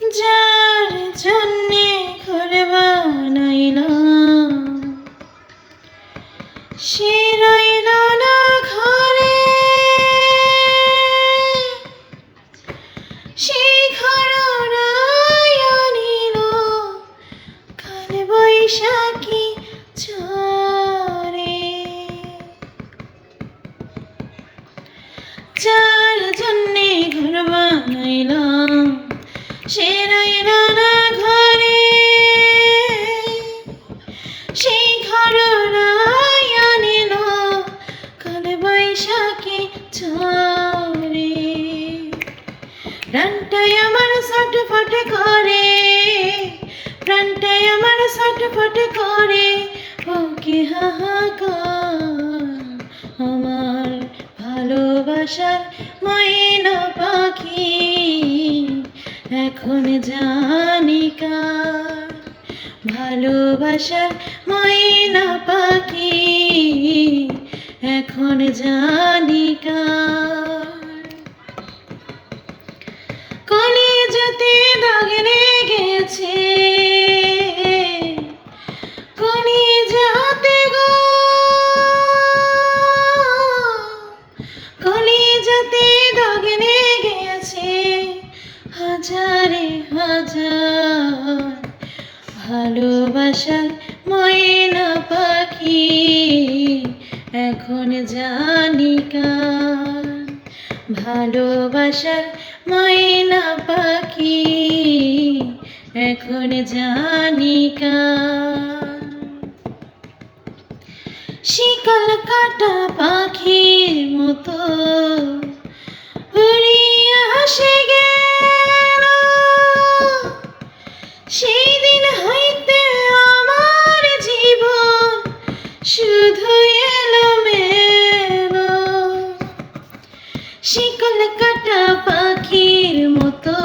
যার জন্যে ঘর বানাইলাম সে রইল না ঘরে সেই ঘর আনিল কাল বৈশাখী ঝরে যার জন্যে ঘর বানাইলাম সে রইল না ঘরে সেই ঘর আনিল কাল বৈশাখী ঝরে প্রাণটাই আমার ছটফট করে, প্রাণটাই আমার ছটফট করে। ওকে হাহাকার, আমার ভালোবাসার ময়না পাখি। এখন জানি কার ভালোবাসার ময়না পাখি। এখন জানি কার কলিজাতে দাগ লেগেছে কলিজাতে দাগ লেগেছে হাজারে হাজার ভালোবাসার ময়না পাখি, এখন জানি কার। ভালোবাসার ময়না পাখি, এখন জানি শিকল কাটা পাখির মতো আসে গেল। সেই দিন হইতে আমার জীবন শুধু এলো মেলো শিকল কাটা পাখির মতো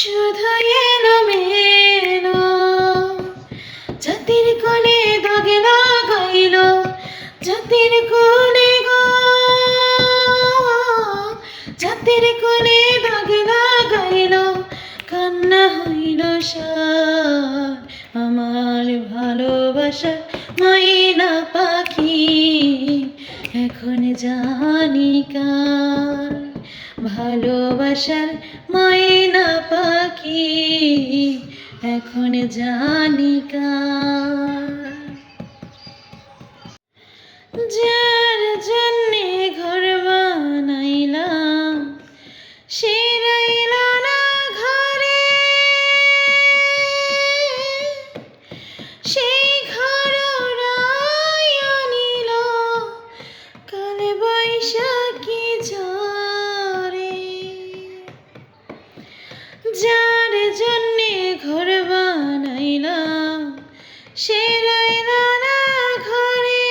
শুধু এলো মেলো কোলে দাগে লাগাইল জাতির কোলে গো। জাতির কোলে দাগে লাগাইল কান্না হইল সার। আমার ভালোবাসা ময়না পাখি, এখন জানি কার। ভালোবাসার ময়না পাখি, এখন জানি সে রইল না ঘরে,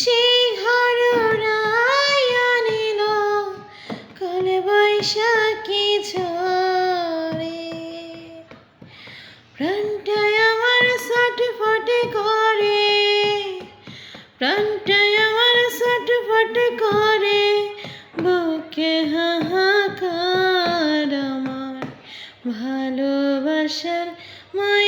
সেই ঘর আনিল কাল বৈশাখী ঝরে প্রাণটাই আমার ছটফট করে, প্রাণটাই আমার ছটফট করে, বুকে হাহাকার আমার ভালোবাসার ময়না